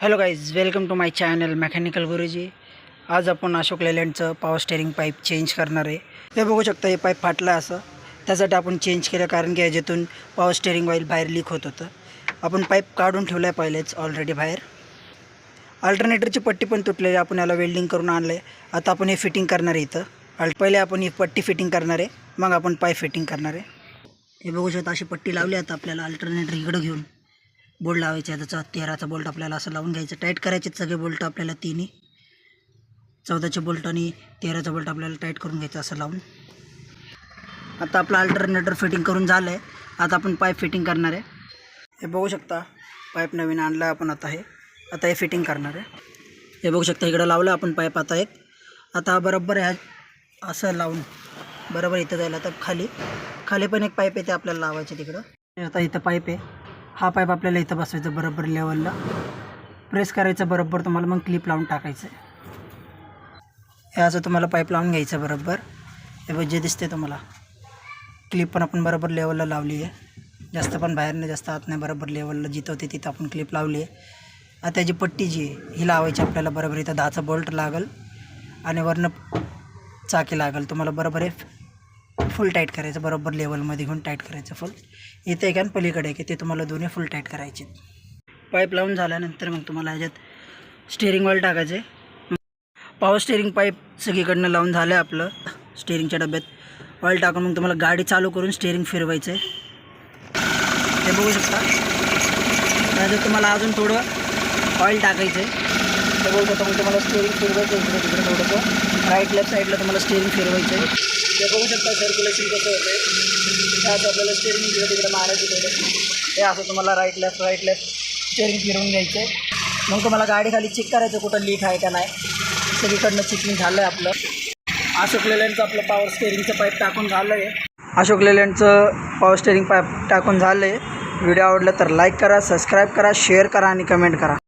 Hello guys welcome to my channel mechanical Guruji आज आपण अशोक लेलँडचं पॉवर स्टेअरिंग पाईप चेंज करणार आहे. हे बघू शकता हे पाईप फाटलं असं. त्यासाठी आपण चेंज केलं कारण की याच्यातून पॉवर स्टेअरिंग ऑइल बाहेर लीक होत होतं. आपण पाईप काढून ठेवलं आहे पहिलेच ऑलरेडी बाहेर. अल्टरनेटरची पट्टी पण तुटलेली आहे. आपण याला वेल्डिंग करून आणलं आहे आता आपण हे फिटिंग करणार आहे इथं. अल पहिले आपण ही पट्टी फिटिंग करणार आहे. मग आपण पाईप फिटिंग करणार आहे. हे बघू शकता अशी पट्टी लावली आता आपल्याला अल्टरनेटर इकडं घेऊन. बोल्ट लावायचा. आहे त्याचा तेराचा बोल्ट आपल्याला असं लावून घ्यायचं. टाईट करायचे सगळे बोल्ट आपल्याला तिन्ही. चौदाचे बोल्ट आणि तेराचा बोल्ट आपल्याला टाईट करून घ्यायचं असं लावून. आता आपलं अल्टरनेटर फिटिंग करून झालं आहे आता आपण पाईप फिटिंग करणार आहे. हे बघू शकता पाईप नवीन आणला आहे आपण आता हे. आता हे फिटिंग करणार आहे. हे बघू शकता इकडं लावलं आपण पाईप आता एक. आता बरोबर ह्या असं लावून बरोबर इथं जायला तर खाली. खाली पण एक पाईप आहे ते आपल्याला लावायचे तिकडं. आता इथं पाईप आहे. हा पाईप आपल्याला इथं बसवायचा बरोबर लेवलला प्रेस करायचं बरोबर तुम्हाला मग क्लिप लावून टाकायचं. आहे हे असं तुम्हाला पाईप लावून घ्यायचं बरोबर. हे बघ जे दिसते तुम्हाला. क्लिप पण आपण बरोबर लेवलला लावली आहे. जास्त पण बाहेर नाही जास्त आत नाही बरोबर लेवलला जिथं होते तिथं आपण क्लिप लावली आहे. आता त्याची पट्टी जी आहे ही लावायची आपल्याला बरोबर. इथं दहाचा बोल्ट लागल आणि वरनं चाकी लागल. तुम्हाला बरोबर आहे. फुल टाईट करायचं बरोबर लेवलमध्ये घेऊन टाईट करायचं फुल इथे एक आणि पलीकडे की ते तुम्हाला दोन्ही फुल टाईट करायचे. पाईप लावून झाल्यानंतर मग तुम्हाला ह्याच्यात स्टेअरिंग ऑइल टाकायचे. पॉवर स्टेअरिंग पाईप सगळीकडनं लावून झालं आहे आपलं स्टेअरिंगच्या डब्यात. ऑइल टाकून मग तुम्हाला गाडी चालू करून स्टेअरिंग फिरवायचं आहे ते बघू शकता. त्याच्यात तुम्हाला अजून थोडं ऑइल टाकायचं आहे हे बघू शकता मग तुम्हाला स्टेअरिंग फिरवायचं आहे इकडे तिकडे थोडंसं. राईट लेफ्ट साईडला तुम्हाला स्टेअरिंग फिरवायचं आहे हे बघू शकता सर्क्युलेशन कसं होतं त्यात आपल्याला स्टेअरिंग इकडे तिकडे मारायचं थोडं हे असं तुम्हाला right left right left steering फिरवून घ्यायचे आहे मग तुम्हाला गाडी खाली चेक करायचं कुठं लीक आहे का नाही. सगळीकडनं चेकिंग झालं आहे आपलं. अशोक लेलँडचं आपलं पॉवर स्टेअरिंगचं पाईप टाकून झालं आहे अशोक लेलँडचं पॉवर स्टेअरिंग पाईप टाकून झालं आहे व्हिडिओ आवडला तर लाईक करा सबस्क्राईब करा शेअर करा आणि कमेंट करा.